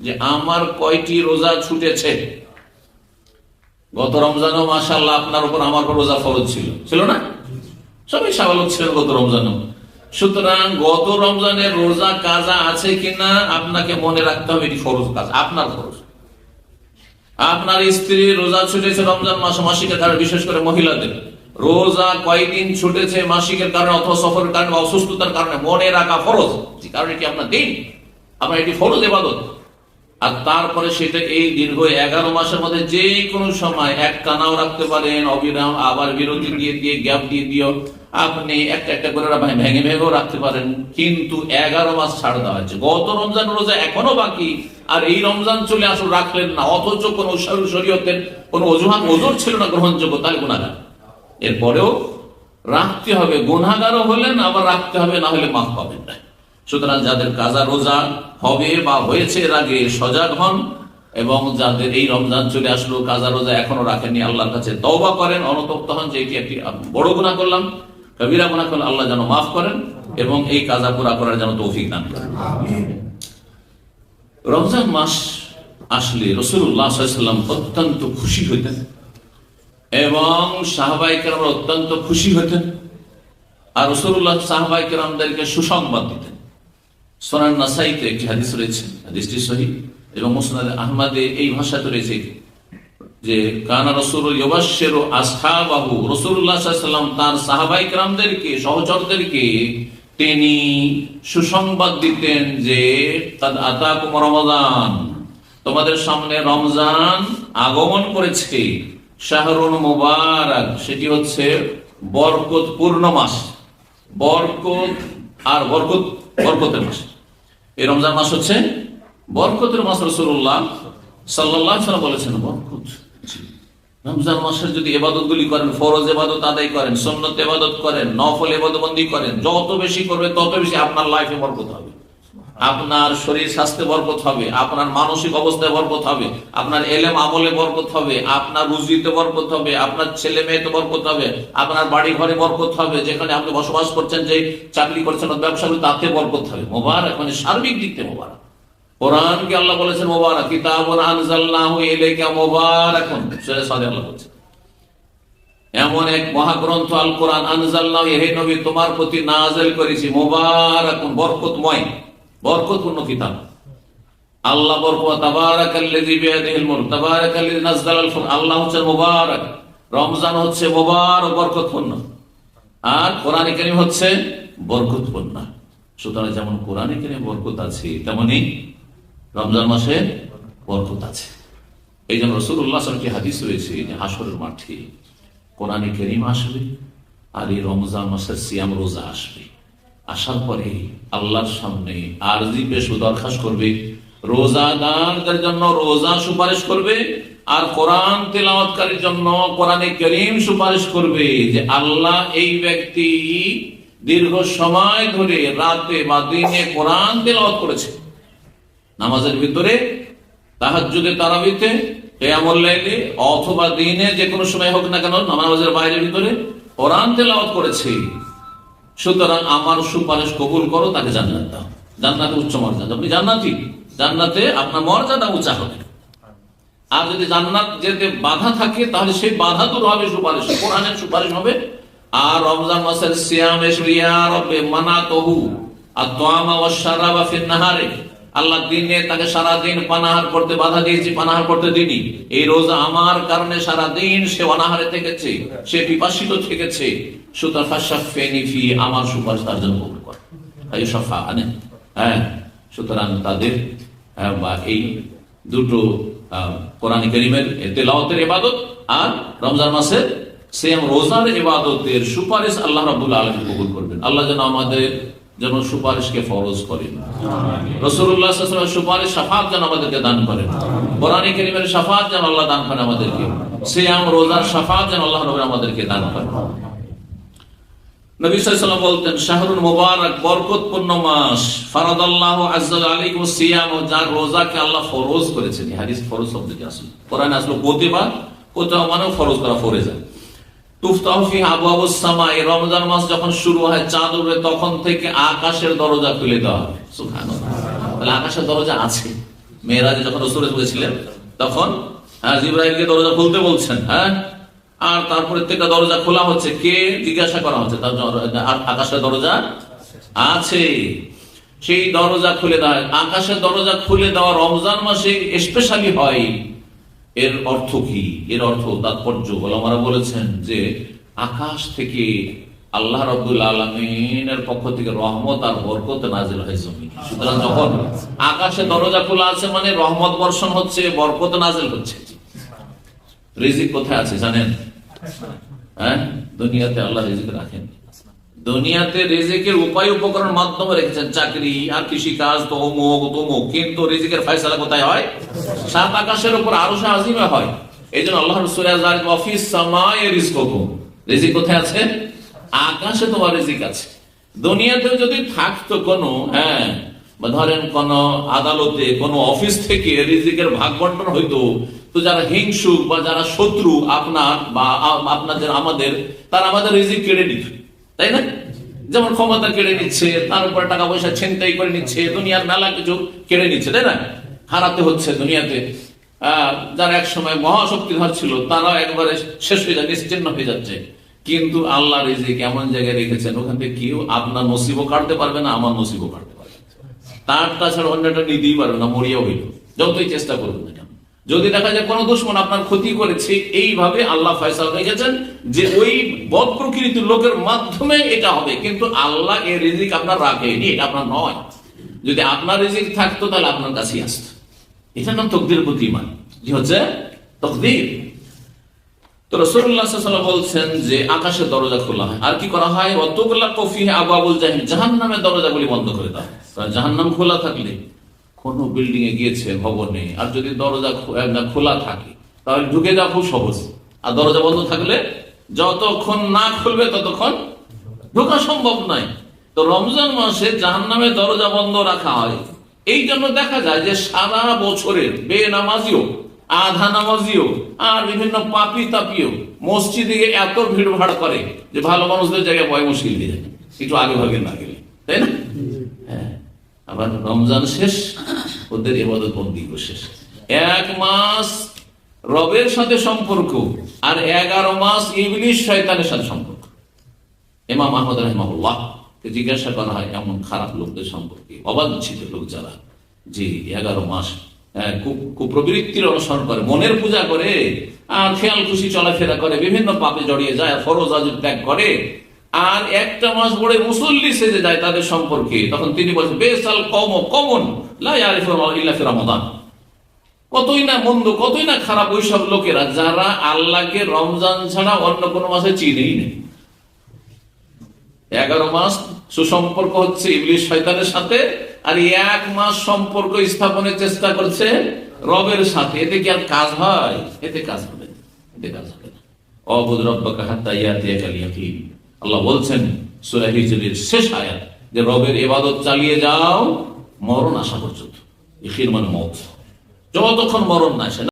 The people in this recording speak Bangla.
যে আমার কয়টি রোজা ছুটেছে? গত রমজানও মাসাল্লাহ আপনার উপর আমার রোজা ফরজ ছিল। ছিল না? সবাই স্বাভাবিক ছিলেন গত রমজানও। সুতরাং গত রমজানের রোজা কাজা আছে কিনা আপনাকে মনে রাখতে হবে, এটি ফরজ কাজ, আপনার ফরজ। আপনার স্ত্রী রোজা ছুটেছে রমজান মাস মাসিকের কারণে, বিশেষ করে মহিলাদের। রোজা কয়দিন ছুটেছে মাসিকের কারণে অথবা সফরের কারণে অসুস্থতার কারণে, মনে রাখা ফরজ। কারণ এটি আপনার দিন। আপনার এটি ফরজ এবাদত আর তারপরে সেটা এই দীর্ঘ এগারো মাসের মধ্যে যে কোনো সময় এক টানাও রাখতে পারেন, অবিরাম আবার বিরতি দিয়ে দিয়ে, গ্যাপ দিয়ে দিও আপনি একটা একটা করে ভেঙে ভেঙেও রাখতে পারেন। কিন্তু এগারো মাস ছাড় দেওয়া হয়েছে। গত রমজান রোজা এখনও বাকি। আর এই রমজান চলে আসল রাখলেন না। অথচ কোন শরীয়তের কোন অজুহাত, ওজোর ছিল না গ্রহণযোগ্য তাই গুণাগার এরপরেও রাখতে হবে। গুণাগারও হলেন, আবার রাখতে হবে, না হলে মাফ পাবেন না। সুতরাং যাদের কাজা রোজা হবে বা হয়েছে, এর আগে সজাগ হন এবং যাদের এই রমজান চলে আসলো, কাজা রোজা এখনও রাখেননি, আল্লাহর কাছে তওবা করেন, অনতপ্ত হন যে এটি একটি বড় গুণা করলাম, কবিরা গুণা করলে আল্লাহ যেন মাফ করেন এবং এই কাজা পুরা করার যেন তৌফিক দান করেন। রমজান মাস আসলে রসুল্লাহ সাল্লাম অত্যন্ত খুশি হইতেন এবং সাহবাইকের অত্যন্ত খুশি হইতেন। আর রসুল্লাহ সাহবাইকের সুসংবাদ দিতেন। সোনান নাসাইতে একটি হাদিস রয়েছে, হাদিসটি সহি, এবং মুসনাদ আহমদে এই ভাষাতে রয়েছে যে কানা রসুল ইবাসের আস্থাবাহু রসুল্লাহ সাল্লাম তার সাহাবাই সহচরদেরকে তিনি সুসংবাদ দিতেন যে তাদ আতাকুম রমজান তোমাদের সামনে রমজান আগমন করেছে, শাহরুন মুবারক, সেটি হচ্ছে বরকত পূর্ণ মাস। বরকত আর বরকত বরকতের মাস। এই রমজান মাস হচ্ছে বরকতের মাস রসুল্লাহ সাল্লাহ বলেছেন, বরকত। রমজান মাসের যদি এবাদত গুলি করেন, ফরজ এবাদত আদায় করেন সন্ন্যত এবাদত করেন, নফল এবাদবন্দি করেন, যত বেশি করবে তত বেশি আপনার লাইফে বরকত হবে। আপনার শরীর স্বাস্থ্যে বরকত হবে, আপনার মানসিক অবস্থায় বরকত হবে, আপনার এলেম আমলে বরকত হবে, আপনার রুজিতে বরকত হবে, আপনার ছেলে মেয়েতে বরকত হবে, আপনার বাড়ি ঘরে বরকত হবে, যেখানে আপনি বসবাস করছেন যে চাকরি করছেন ব্যবসা তাতে বরকত হবে। মোবারক মানে সার্বিক দিক থেকে মোবারক। কোরআনকে আল্লাহ বলেছেন মোবারক কিতাব আনজাল্লাহু ইলাইকা এমন এক মহাগ্রন্থ আল কোরআন আনজাল্লাহু হে নবী, তোমার প্রতি নাযিল করেছি, মুবারাকুন, বরকতময়। বরকতপূর্ণ কিতাব। আল্লাহ আল্লাহ হচ্ছে মুবারক। রমজান হচ্ছে মুবারক, বরকতপূর্ণ। আর কোরআন কারীম হচ্ছে বরকতপূর্ণ। সুতরাং যেমন কোরআন কারীমে বরকত আছে, তেমনি রমজান মাসে বরকত আছে। এই জন্য রসুল্লাহ হাদিস রয়েছে যে হাসরের মাঠে কোরআন করিম আসবে আর এই রমজান মাসের সিয়াম রোজা আসবে। আসার পরে আল্লাহর সামনে আরজি পেশ দরখাস্ত করবে। রোজাদারদের জন্য রোজা সুপারিশ করবে আর কোরআন তেলাওয়াতকারীর জন্য কোরআনে করিম সুপারিশ করবে যে আল্লাহ এই ব্যক্তি দীর্ঘ সময় ধরে রাতে বা দিনে কোরআন তেলাওয়াত করেছে। নামাজের ভিতরে তাহাজ্জুদে তারাবিতে লাইলে অথবা দিনে যে কোনো সময় হোক না কেন, নামাজের বাইরের ভিতরে কোরআন তেলাওয়াত করেছে। সুতরাং আমার সুপারিশ কবুল করো, তাকে জান্নাত দাও। জান্নাতে উচ্চ মর্যাদা। আপনি জান্নাতি? জান্নাতে আপনার মর্যাদা উঁচা হবে। আর যদি জান্নাত যেতে বাধা থাকে, তাহলে সেই বাধা দূর হবে সুপারিশ। কোরআনের সুপারিশ হবে। আর রমজান মাসের সিয়াম এসরিয়া রবে মানা তহু আর দোয়ামা ওয়া শারাবা ফিন নাহারে। আল্লাহ দিনে তাকে সারাদিন পানাহার করতে বাধা দিয়েছি পানাহার করতে দিনি এই রোজা আমার কারণে সারাদিন সে অনাহারে থেকেছে সে পিপাসিত থেকেছে। আমার সুপারিশ তার জন্য কবুল কর। সফা আনে। হ্যাঁ সুতরাং তাদের আহ, বা এই দুটো কোরআন করিমের তেলাওয়াতের ইবাদত আর রমজান মাসের সেম রোজার ইবাদতের সুপারিশ আল্লাহ রাব্বুল আলামিন কবুল করবেন। আল্লাহ যেন আমাদের যেন সুপারিশকে ফরজ করেন রসুল্লাহ সুপারিশ সাফাত যেন আমাদেরকে দান করেন। করিমের সাফাত যেন আল্লাহ দান করেন আমাদেরকে। রোজার সাফাত যেন আল্লাহ আমাদেরকে দান করেন। আল্লাহ ফরজ করেছেন। ফরজ শব্দটি আসলে। কোরআনে আসলে কোতিবা মানে ফরজ করা সামা এই রমজান মাস যখন শুরু হয় চাঁদ উঠবে, তখন থেকে আকাশের দরজা খুলে দেওয়া হবে তাহলে আকাশের দরজা আছে। মেয়েরাজে যখন রসুল বলেছিলেন, তখন হ্যাঁ জিব্রাইলকে দরজা খুলতে বলছেন হ্যাঁ? আর তারপরে থেকে দরজা খোলা হচ্ছে। কে জিজ্ঞাসা করা হচ্ছে? তার আকাশের দরজা আছে। সেই দরজা খুলে দেওয়া আকাশের দরজা খুলে দেওয়া রমজান মাসে স্পেশালি হয় এর অর্থ কি? এর অর্থ তাৎপর্য ওলামারা বলেছেন যে আকাশ থেকে আল্লাহ রব্দুল আলমিনের পক্ষ থেকে রহমত আর বরকত নাজিল হয় জমিনে। সুতরাং যখন আকাশে দরজা খোলা আছে মানে রহমত বর্ষণ হচ্ছে, বরকত নাজিল হচ্ছে। রিজিক কোথায় আছে জানেন? হ্যাঁ? দুনিয়াতে আল্লাহ রিজিক রাখেন দুনিয়াতে রেজেকের উপায় উপকরণ মাধ্যমে রেখেছেন। চাকরি আর কৃষি কাজ তো অমুক তমুক কিন্তু রেজেকের ফয়সালা কোথায় হয়? সাত আকাশের উপর আরও আজিমে হয়। এই জন্য আল্লাহ অফিস রিজক কোথায় আছে? আকাশে তোমার রেজিক আছে। দুনিয়াতেও যদি থাকতো কোনো হ্যাঁ ধরেন কোন আদালতে, কোন অফিস থেকে রিজিকের ভাগ বন্টন হইতো, তো যারা হিংসুক বা যারা শত্রু আপনার বা আপনাদের, আমাদের, তারা আমাদের রিজিক কেড়ে নিত। তাই না? যেমন ক্ষমতা কেড়ে নিচ্ছে, তার উপর টাকা পয়সা ছিনতাই করে নিচ্ছে, দুনিয়ার মেলা কিছু কেড়ে নিচ্ছে, তাই না? হারাতে হচ্ছে দুনিয়াতে। যারা এক সময় মহাশক্তিধর ছিল, তারাও একবারে শেষ হয়ে যায়, নিশ্চিন্ন হয়ে যাচ্ছে। কিন্তু আল্লাহ রিজিক এমন জায়গায় রেখেছেন, ওখান থেকে কেউ আপনার নসিবও কাটতে পারবে না, আমার নসিবও কাটতে পারবে। তার তাছাড়া অন্যটা নিতেই পারবে না মরিয়া হইল। যতই চেষ্টা করবেন যদি দেখা যায় কোনো দুশ্মন আপনার ক্ষতি করেছে, এইভাবে আল্লাহ ফয়সালা রেখেছেন যে ওই বদ প্রকৃতির লোকের মাধ্যমে এটা হবে। কিন্তু আল্লাহ এই রিজিক আপনার রাখেনি এটা আপনার নয়। যদি আপনার রিজিক থাকতো, তাহলে আপনার কাছেই আসতো। এটা নাম তকদির প্রতি ইমান কি হচ্ছে? তকদির। তো রসুল্লাহ বলছেন যে আকাশের দরজা খোলা হয়। আর কি করা হয়? অতগুলা কফি আবু আবুল জাহিন জাহান নামের দরজাগুলি বন্ধ করে দাও। জাহান নাম খোলা থাকলে কোন বিল্ডিং এ গিয়েছে, ভবনে আর যদি দরজা খোলা থাকে, তাহলে ঢুকে যাওয়া খুব সহজ। আর দরজা বন্ধ থাকলে যতক্ষণ না খুলবে ততক্ষণ ঢোকা সম্ভব নয়। তো রমজান মাসে জাহান নামের দরজা বন্ধ রাখা হয়। এই জন্য দেখা যায় যে সারা বছরের বেনামাজিও, আধা নামাজিও, আর বিভিন্ন পাপি তাপিও মসজিদে এত ভিড় ভাড় করে যে ভালো মানুষদের জায়গায় বয় মুশকিল দিয়ে যায়। একটু আগে ভাগে না গেলে, তাই না? আবার রমজান শেষ, ওদের এবাদত বন্দিও শেষ। এক মাস রবের সাথে সম্পর্ক আর এগারো মাস ইবলিশ শয়তানের সাথে সম্পর্ক। ইমাম আহমদ রহমাহুল্লাহ কে জিজ্ঞাসা করা হয়, এমন খারাপ লোকদের সম্পর্কে? অবাঞ্ছিত লোক যারা, যে এগারো মাস কুপ্রবৃত্তির অনুসরণ করে, মনের পূজা করে, আর খেয়াল খুশি চলাফেরা করে, বিভিন্ন পাপে জড়িয়ে যায়, ফরজ আজব ত্যাগ করে আর একটা মাস পরে মুসল্লি সেজে যায় তাদের সম্পর্কে। তখন তিনি বলছেন বেসাল কম কমন রমাদান। কতই না মন্দ, কতই না খারাপ ওইসব লোকেরা যারা আল্লাহকে রমজান ছাড়া অন্য কোনো মাসে চিনেই নেই। এগারো মাস সুসম্পর্ক হচ্ছে ইবলিশ শয়তানের সাথে, আর এক মাস সম্পর্ক স্থাপনের চেষ্টা করছে রবের সাথে। এতে কি আর কাজ হয়? এতে কাজ হবে এতে কাজ হবে না। অবুদ রব্বাকা হাত্তা আল্লাহ বলছেন, সূরা হিজরের শেষ আয়াত, যে রবের এবাদত চালিয়ে যাও, মরণ আসা পর্যন্ত। মত। যতক্ষণ মরণ না আসে